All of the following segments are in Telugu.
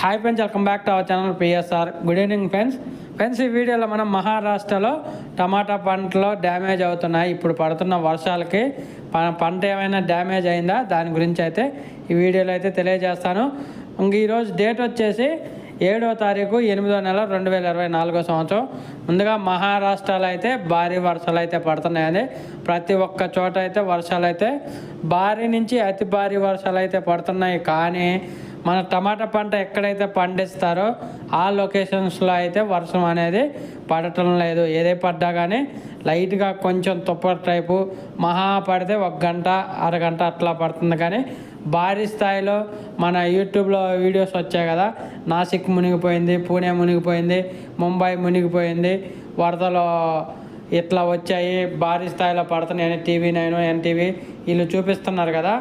Hi friends welcome back to our channel PSR good evening friends friends ఈ వీడియోలో మనం మహారాష్ట్రలో టమాటా పంటలో డ్యామేజ్ అవుతున్నాయి. ఇప్పుడు పడుతున్న వర్షాలకి ప- పంట ఏమైనా డ్యామేజ్ అయిందా? దాని గురించి అయితే ఈ వీడియోలో అయితే తెలియజేస్తాను. ఇంక ఈరోజు డేట్ వచ్చేసి ఏడో తారీఖు ఎనిమిదో నెల రెండు వేల ఇరవై నాలుగో సంవత్సరం. ముందుగా మహారాష్ట్రలో అయితే భారీ వర్షాలు అయితే పడుతున్నాయండి. ప్రతి ఒక్క చోట అయితే వర్షాలు అయితే భారీ నుంచి అతి భారీ వర్షాలు అయితే పడుతున్నాయి. కానీ మన టమాటా పంట ఎక్కడైతే పండిస్తారో ఆ లొకేషన్స్లో అయితే వర్షం అనేది పడటం లేదు. ఏదే పడ్డా కానీ లైట్గా కొంచెం తుప్పర్ టైపు మహా పడితే ఒక గంట అరగంట అట్లా పడుతుంది. కానీ భారీ స్థాయిలో మన యూట్యూబ్లో వీడియోస్ వచ్చాయి కదా. నాసిక్ మునిగిపోయింది పూణే మునిగిపోయింది ముంబై మునిగిపోయింది వరదలు ఇట్లా వచ్చాయి భారీ స్థాయిలో పడుతున్నాయని టీవీ నైన్ ఎన్టీవీ వీళ్ళు చూపిస్తున్నారు కదా.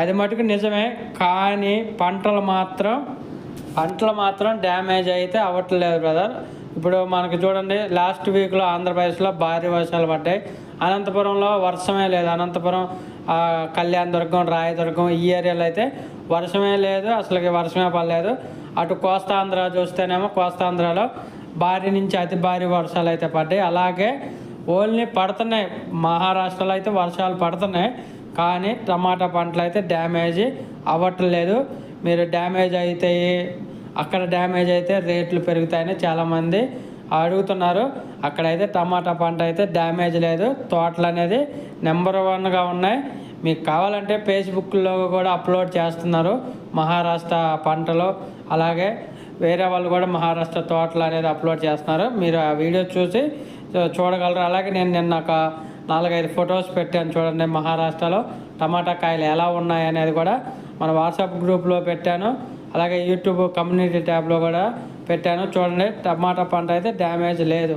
అది మటుకు నిజమే కానీ పంటలు మాత్రం పంటలు మాత్రం డ్యామేజ్ అయితే అవ్వట్లేదు బ్రదర్. ఇప్పుడు మనకు చూడండి లాస్ట్ వీక్లో ఆంధ్రప్రదేశ్లో భారీ వర్షాలు పడ్డాయి. అనంతపురంలో వర్షమే లేదు. అనంతపురం కళ్యాణ్ దుర్గం రాయదుర్గం ఈ ఏరియాలో అయితే వర్షమే లేదు అసలుకి వర్షమే పడలేదు. అటు కోస్తాంధ్ర చూస్తేనేమో కోస్తాంధ్రలో భారీ నుంచి అతి భారీ వర్షాలు అయితే పడ్డాయి. అలాగే ఓన్లీ పడుతున్నాయి. మహారాష్ట్రలో అయితే వర్షాలు పడుతున్నాయి. కానీ టమాటా పంటలు అయితే డ్యామేజ్ అవ్వట్లేదు మీరు డ్యామేజ్ అయితే అక్కడ డ్యామేజ్ అయితే రేట్లు పెరుగుతాయని చాలామంది అడుగుతున్నారు. అక్కడైతే టమాటా పంట అయితే డ్యామేజ్ లేదు. తోటలు అనేది నెంబర్ వన్గా ఉన్నాయి. మీకు కావాలంటే ఫేస్బుక్లో కూడా అప్లోడ్ చేస్తున్నారు. మహారాష్ట్ర పంటలు. అలాగే వేరే వాళ్ళు కూడా మహారాష్ట్ర తోటలు అనేది అప్లోడ్ చేస్తున్నారు. మీరు ఆ వీడియో చూసి చూడగలరు. అలాగే నేను నిన్న ఒక నాలుగైదు ఫొటోస్ పెట్టాను చూడండి. మహారాష్ట్రలో టమాటా కాయలు ఎలా ఉన్నాయి అనేది కూడా మన వాట్సాప్ గ్రూప్లో పెట్టాను. అలాగే యూట్యూబ్ కమ్యూనిటీ ట్యాబ్లో కూడా పెట్టాను. చూడండి టమాటా పంట అయితే డ్యామేజ్ లేదు.